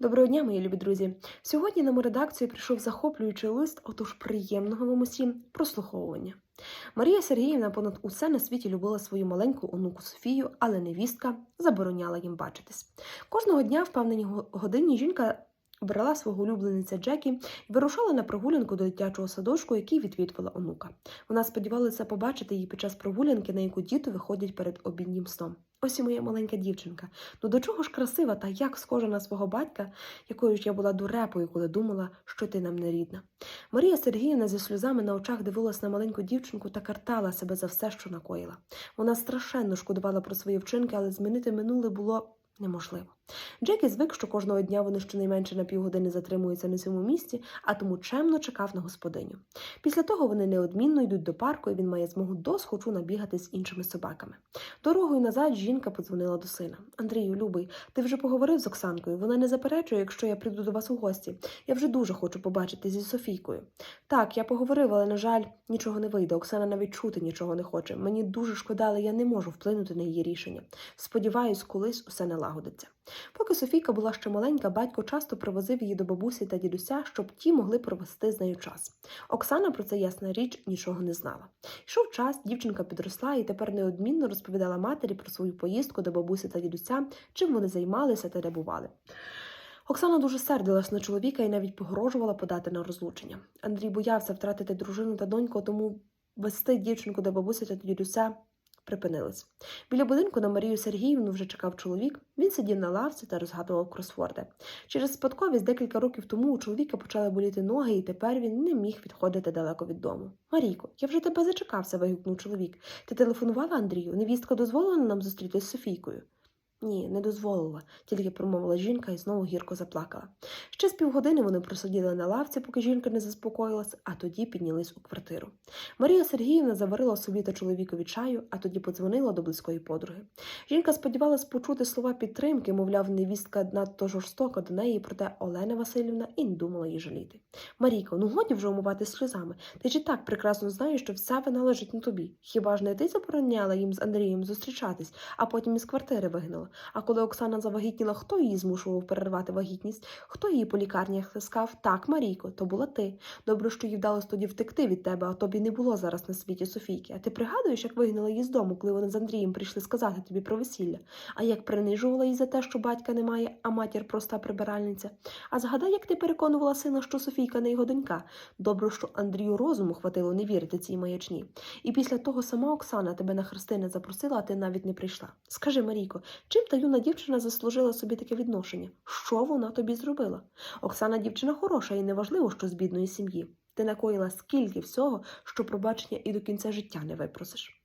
Доброго дня, мої любі друзі. Сьогодні на мою редакцію прийшов захоплюючий лист, отож приємного вам усім прослуховування. Марія Сергіївна понад усе на світі любила свою маленьку онуку Софію, але невістка забороняла їм бачитись. Кожного дня в певній го- годині жінка брала свого улюблениця Джекі і вирушала на прогулянку до дитячого садочку, який відвідувала онука. Вона сподівалася побачити її під час прогулянки, на яку діти виходять перед обіднім сном. Ось і моя маленька дівчинка. Ну до чого ж красива та як схожа на свого батька, якою ж я була дурепою, коли думала, що ти нам не рідна. Марія Сергіївна зі сльозами на очах дивилась на маленьку дівчинку та картала себе за все, що накоїла. Вона страшенно шкодувала про свої вчинки, але змінити минуле було неможливо. Джекі звик, що кожного дня вони щонайменше на півгодини затримуються на цьому місці, а тому чемно чекав на господиню. Після того вони неодмінно йдуть до парку, і він має змогу досхочу набігати з іншими собаками. Дорогою назад жінка подзвонила до сина. Андрію, любий, ти вже поговорив з Оксанкою. Вона не заперечує, якщо я прийду до вас у гості. Я вже дуже хочу побачити зі Софійкою. Так, я поговорив, але, на жаль, нічого не вийде. Оксана навіть чути нічого не хоче. Мені дуже шкода, але я не можу вплинути на її рішення. Сподіваюсь, колись усе налагодиться. Поки Софійка була ще маленька, батько часто привозив її до бабусі та дідуся, щоб ті могли провести з нею час. Оксана про це ясна річ нічого не знала. Йшов час, дівчинка підросла і тепер неодмінно розповідала матері про свою поїздку до бабусі та дідуся, чим вони займалися та де бували. Оксана дуже сердилась на чоловіка і навіть погрожувала подати на розлучення. Андрій боявся втратити дружину та доньку, тому вести дівчинку до бабусі та дідуся припинились. Біля будинку на Марію Сергіївну вже чекав чоловік. Він сидів на лавці та розгадував кросворди. Через спадковість декілька років тому у чоловіка почали боліти ноги, і тепер він не міг відходити далеко від дому. Марійко, я вже тебе зачекався, вигукнув чоловік. Ти телефонувала Андрію? Невістка дозволила нам зустрітись з Софійкою? Ні, не дозволила, тільки промовила жінка і знову гірко заплакала. Ще з півгодини вони просиділи на лавці, поки жінка не заспокоїлась, а тоді піднялись у квартиру. Марія Сергіївна заварила собі та чоловікові чаю, а тоді подзвонила до близької подруги. Жінка сподівалась почути слова підтримки, мовляв, невістка надто жорстока до неї, проте Олена Васильівна і не думала її жаліти. Марійко, ну годі вже умивати сльозами. Ти ж так прекрасно знаєш, що вся вина лежить на тобі. Хіба ж не ти забороняла їм з Андрієм зустрічатись, а потім із квартири вигнала? А коли Оксана завагітніла, хто її змушував перервати вагітність? Хто її по лікарнях таскав? Так, Марійко, то була ти. Добре, що їй вдалося тоді втекти від тебе, а тобі не було зараз на світі Софійки. А ти пригадуєш, як вигнала її з дому, коли вони з Андрієм прийшли сказати тобі про весілля? А як принижувала її за те, що батька немає, а матір проста прибиральниця? А згадай, як ти переконувала сина, що Софійка не його донька. Добре, що Андрію розуму хватило не вірити цій маячні. І після того сама Оксана тебе на хрестини запросила, а ти навіть не прийшла. Скажи, Марійко, чим та юна дівчина заслужила собі таке відношення? Що вона тобі зробила? Оксана дівчина хороша і неважливо, що з бідної сім'ї. Ти накоїла скільки всього, що пробачення і до кінця життя не випросиш.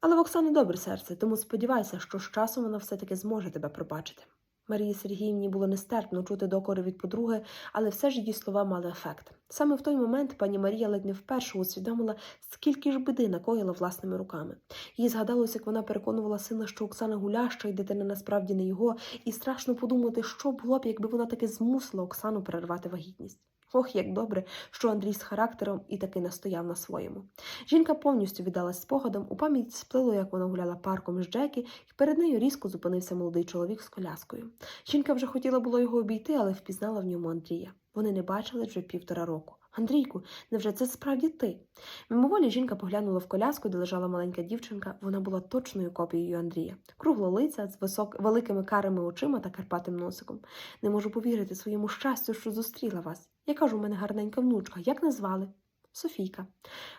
Але в Оксани добре серце, тому сподівайся, що з часом вона все-таки зможе тебе пробачити. Марії Сергіївні було нестерпно чути докори від подруги, але все ж її слова мали ефект. Саме в той момент пані Марія ледь не вперше усвідомила, скільки ж биди накоїла власними руками. Їй згадалося, як вона переконувала сина, що Оксана гуляща і дитина насправді не його, і страшно подумати, що було б, якби вона таки змусила Оксану перервати вагітність. Ох, як добре, що Андрій з характером і таки настояв на своєму. Жінка повністю віддалась спогадом, у пам'ять сплило, як вона гуляла парком з Джекі, і перед нею різко зупинився молодий чоловік з коляскою. Жінка вже хотіла було його обійти, але впізнала в ньому Андрія. Вони не бачили вже півтора року. Андрійку, невже це справді ти? Мимоволі жінка поглянула в коляску, де лежала маленька дівчинка. Вона була точною копією Андрія. Круглолиця з висок... великими карими очима та карпатим носиком. Не можу повірити своєму щастю, що зустріла вас. Яка ж у мене гарненька внучка, як назвали? Софійка.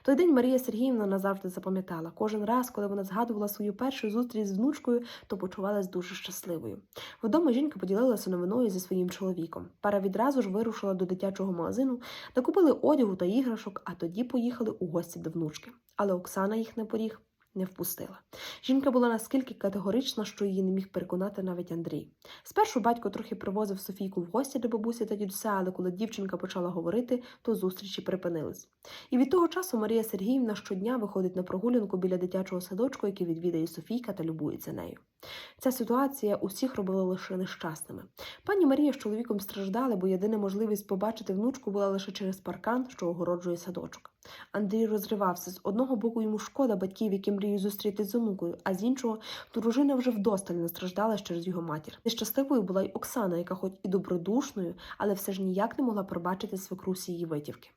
Той день Марія Сергіївна назавжди запам'ятала. Кожен раз, коли вона згадувала свою першу зустріч з внучкою, то почувалась дуже щасливою. Вдома жінка поділилася новиною зі своїм чоловіком. Пара відразу ж вирушила до дитячого магазину, накупили одягу та іграшок, а тоді поїхали у гості до внучки. Але Оксана їх не поріг не впустила. Жінка була наскільки категорична, що її не міг переконати навіть Андрій. Спершу батько трохи привозив Софійку в гості до бабусі та дідуся, але коли дівчинка почала говорити, то зустрічі припинились. І від того часу Марія Сергіївна щодня виходить на прогулянку біля дитячого садочку, який відвідає Софійка та любується нею. Ця ситуація усіх робила лише нещасними. Пані Марія з чоловіком страждали, бо єдина можливість побачити внучку була лише через паркан, що огороджує садочок. Андрій розривався. З одного боку йому шкода батьків, які мріють зустрітись з онукою, а з іншого дружина вже вдосталь настраждала через його матір. Нещасливою була й Оксана, яка, хоч і добродушною, але все ж ніяк не могла пробачити свекрусі її витівки.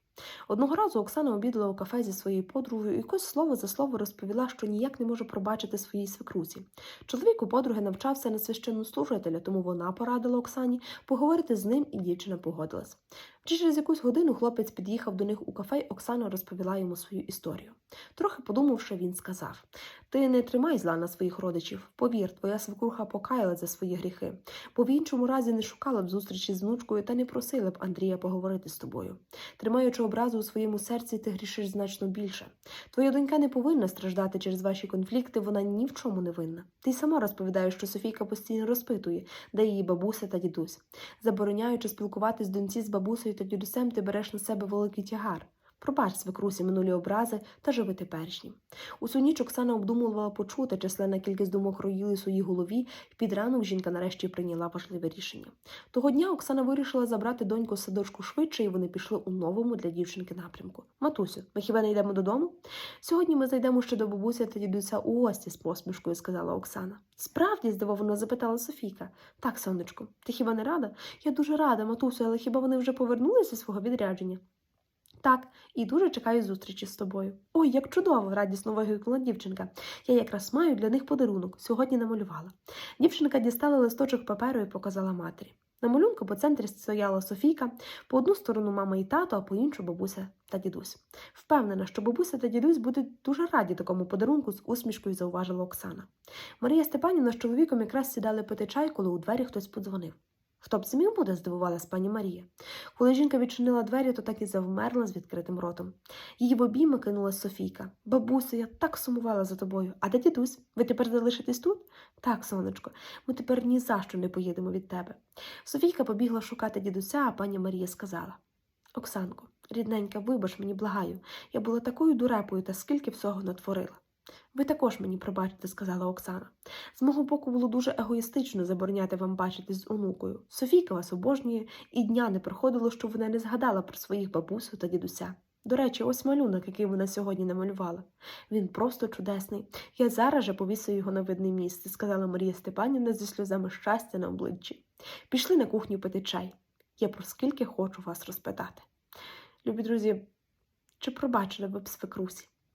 Одного разу Оксана обідала у кафе зі своєю подругою і якось слово за слово розповіла, що ніяк не може пробачити своїй свекрусі. Чоловік у подруги навчався на священнослужителя, тому вона порадила Оксані поговорити з ним, і дівчина погодилась. Вже через якусь годину хлопець під'їхав до них у кафе, Оксана розповіла йому свою історію. Трохи подумавши, він сказав: Ти не тримай зла на своїх родичів. Повір, твоя свекруха покаяла за свої гріхи, бо в іншому разі не шукала б зустрічі з внучкою та не просила б Андрія поговорити з тобою. Тримаючи образу у своєму серці, ти грішиш значно більше. Твоя донька не повинна страждати через ваші конфлікти, вона ні в чому не винна. Ти сама розповідаєш, що Софійка постійно розпитує, де її бабуся та дідусь. Забороняючи спілкуватись доньці з бабусею та дідусем, ти береш на себе великий тягар. Пробач свекрусі минулі образи та живи теперішнім. Усю ніч Оксана обдумувала почути, численна кількість думок роїли у своїй голові, і під ранок жінка нарешті прийняла важливе рішення. Того дня Оксана вирішила забрати доньку з садочку швидше, і вони пішли у новому для дівчинки напрямку. Матусю, ми хіба не йдемо додому? Сьогодні ми зайдемо ще до бабуся та дідуся у гості з посмішкою, сказала Оксана. Справді, здивовано запитала Софійка. Так, сонечко, ти хіба не рада? Я дуже рада, матусю, але хіба вони вже повернулися зі свого відрядження? Так, і дуже чекаю зустрічі з тобою. Ой, як чудово! радісно вигукнула дівчинка. Я якраз маю для них подарунок, сьогодні намалювала. Дівчинка дістала листочок паперу і показала матері. На малюнку по центрі стояла Софійка, по одну сторону мама і тато, а по іншу бабуся та дідусь. Впевнена, що бабуся та дідусь будуть дуже раді такому подарунку з усмішкою зауважила Оксана. Марія Степанівна з чоловіком якраз сідали пити чай, коли у двері хтось подзвонив. Хто б зміг буде, здивувалась пані Марія. Коли жінка відчинила двері, то так і завмерла з відкритим ротом. Її в обійми кинулась Софійка. Бабусю, я так сумувала за тобою. А де дідусь? Ви тепер залишитесь тут? Так, сонечко, ми тепер ні за що не поїдемо від тебе. Софійка побігла шукати дідуся, а пані Марія сказала Оксанко, рідненька, вибач мені, благаю. Я була такою дурепою та скільки всього натворила. Ви також мені пробачите, сказала Оксана. З мого боку було дуже егоїстично забороняти вам бачитись з онукою. Софійка вас обожнює, і дня не проходило, щоб вона не згадала про своїх бабусю та дідуся. До речі, ось малюнок, який вона сьогодні намалювала. Він просто чудесний. Я зараз же повісю його на видне місце, сказала Марія Степанівна зі сльозами щастя на обличчі. Пішли на кухню пити чай. Я про скільки хочу вас розпитати. Любі друзі, чи пробачили ви б свекрусі?